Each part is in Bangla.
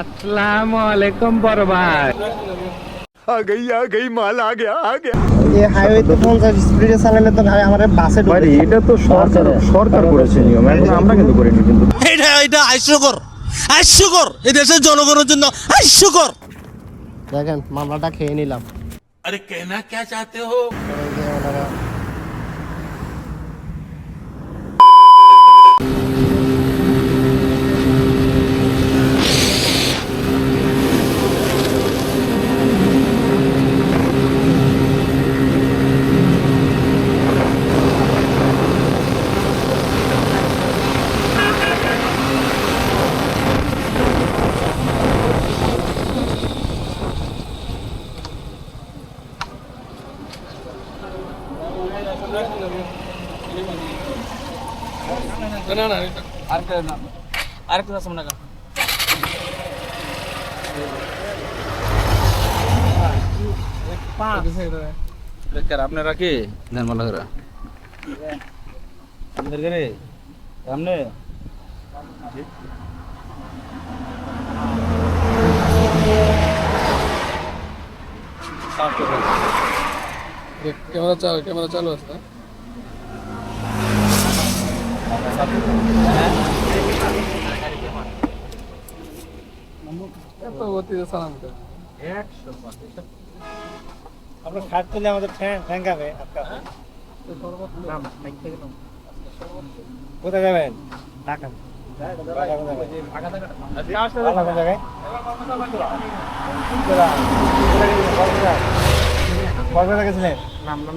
আসসালামু আলাইকুম বড় আ গই আ গই মাল আ গয়া আ গয়া। এই স্পিডে চালালে তো ভাই আমাদের বাসে ঢুকে ভাই এটা তো সরকার সরকার করেছে নিয়ম এখন আমরা কিন্তু করিনি কিন্তু। এটা এটা আইসকর আইসকর এই দেশের জনগণের জন্য আইসকর দেখেন মামলাটা খেয়ে নিলাম। আরে কেনা কে চাতে হো? এই যে ওনারা আপনারা কি ধর্মলাহরা সামনে ক্যামেরা চালু ক্যামেরা চালু আছে না? এত গতিতে চালান কেন? আপনার শার্ট তুলে আমাদের ফ্যাঙ্কাবে কোথায় যাবেন ঢাকা কবে গেছিলেন নাম নাম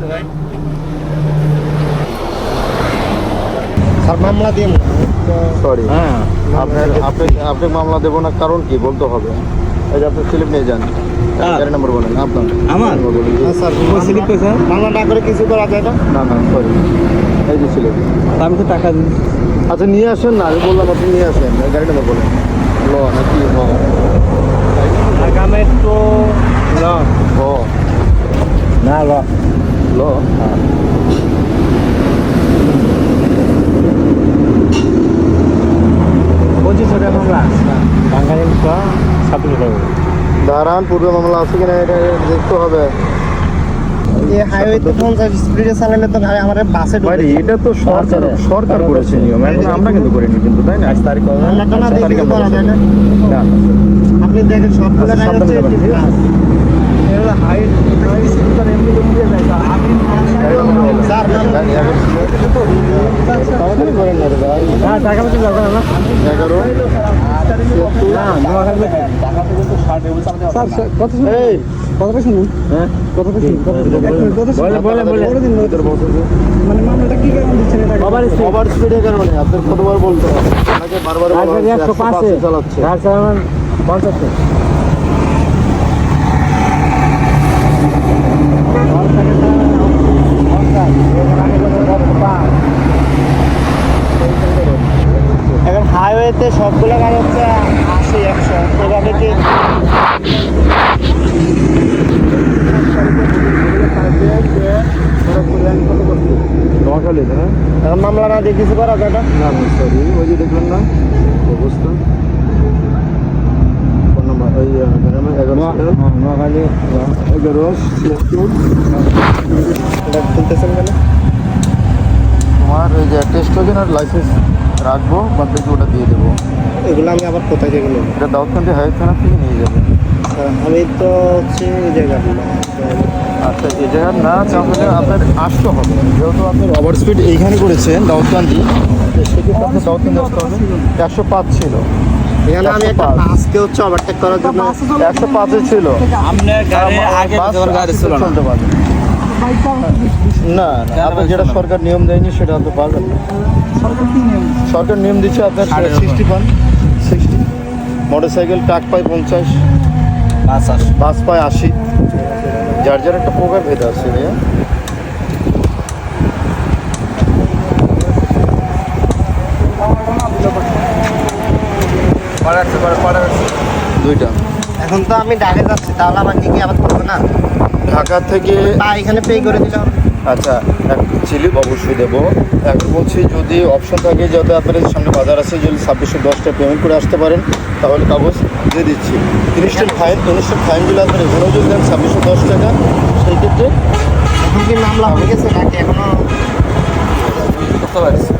এই যে স্যার মামলা দিয়ে সরি হ্যাঁ। আপনি আপনি মামলা দেবো না কারণ কি বলতে হবে? এই যে আপনি স্লিপ নিয়ে যান। চার নম্বর বলেন আপনার। আমার? হ্যাঁ, স্যার স্লিপ কইছে মামলা না করে কিছু করা যায় না? না না সরি এই যে স্লিপ। আমি তো টাকা দিচ্ছি আচ্ছা নিয়ে আসেন না আমি বললাম আপনি নিয়ে আসেন। গাড়ি নম্বর বলেন। ল নাকি হ? আগামে তো হ। না ল ল হ্যাঁ পঁচিশ টাকা মামলা বাঙালি টাকা দাঁড়ান পূর্বে মামলা আছে কিনা এটা দেখতে হবে এই হাইওয়েতে পঞ্চাশ স্পিডে চালালে তো ভাই আমার বাসে ভাই এটা তো সরকার সরকার করেছে নিয়ম এখন আমরা কিন্তু করিনি কিন্তু তাই না আজ তারিখ করা যায় না। আপনি দেখেন সবগুলো আচ্ছা, গাড়ি হচ্ছে সাবধানে যাবেন। স্যার গাড়ি এগারো ছিল। তাড়াতাড়ি করেন না রে ভাই। হ্যাঁ টাকা পয়সা দরকার না এগারো। এই শুনুন কত পয়সা বলে বলে বলে ভিতরে বসো যে। মানে মামলাটা কি কারণ দিচ্ছেন এটা ওভার স্পিডের কারণে আপনার কতবার বলতে হবে আপনাকে বারবার হাইওয়েতে সবগুলো গাড়ি হচ্ছে আশি একশো। এভাবে কি মামলা না দিয়ে কিছু করা না? না না সরি ওই যে দেখলেন না অবস্থা। ফোন নাম্বার ওই এগারো নোয়াখালী এগারো এটা খুলতেছেন কেন? তোমার ওই যে টেস্ট ওজন আর লাইসেন্স রাখব বাদ বাকি ওটা দিয়ে দেবো। এগুলো আমি আবার কোথায় থেকে নেব? এটা দাউদকান্দি হাইওয়ে থানা থেকে নিয়ে যাবে। আমি তো হচ্ছে এই জায়গায় আচ্ছা এই জায়গার না তাহলে আপনার আসতে হবে। যেহেতু আপনি ওভার স্পিড এইখানে করেছেন দাউদকান্দি সেক্ষেত্রে আপনার দাউদকান্দি আসতে হবে। একশো পাঁচ ছিল। এখানে আমি একটা 105 পাঁচকে হচ্ছে ওভারটেক করার জন্য একশো পাঁচে ছিল। আপনার গাড়ি আগে গাড়ি ছিল না। চলতে পারবে। না না আপনি যেটা সরকার নিয়ম দেয়নি সেটা আপনি পারবেন না। সরকার নিয়ম দিচ্ছে আপনার সিক্সটি পান সিক্সটি মোটর সাইকেল ট্রাক পায় পঞ্চাশ। বাস পায় আশি। যার যার একটা প্রকার ভেদ আছে ভাইয়া। দুইটা। এখন তো আমি ঢাকা যাচ্ছি তাহলে আমাকে কি আবার করব না? ঢাকা থেকে এখানে পে করে দিলাম আচ্ছা এক চিলি অবশ্যই দেবো। এখন বলছি যদি অপশন থাকে যাতে আপনাদের সামনে বাজার আছে যদি ছাব্বিশশো দশটা পেমেন্ট করে আসতে পারেন তাহলে কাগজ দিয়ে দিচ্ছি। তিরিশটা ফাইন তিরিশটা ফাইন যদি আপনার এখানেও যদি দেন ছাব্বিশশো দশ টাকা সেই ক্ষেত্রে এখন কি মামলা হয়ে গেছে নাকি এখনও? করতে পারছি।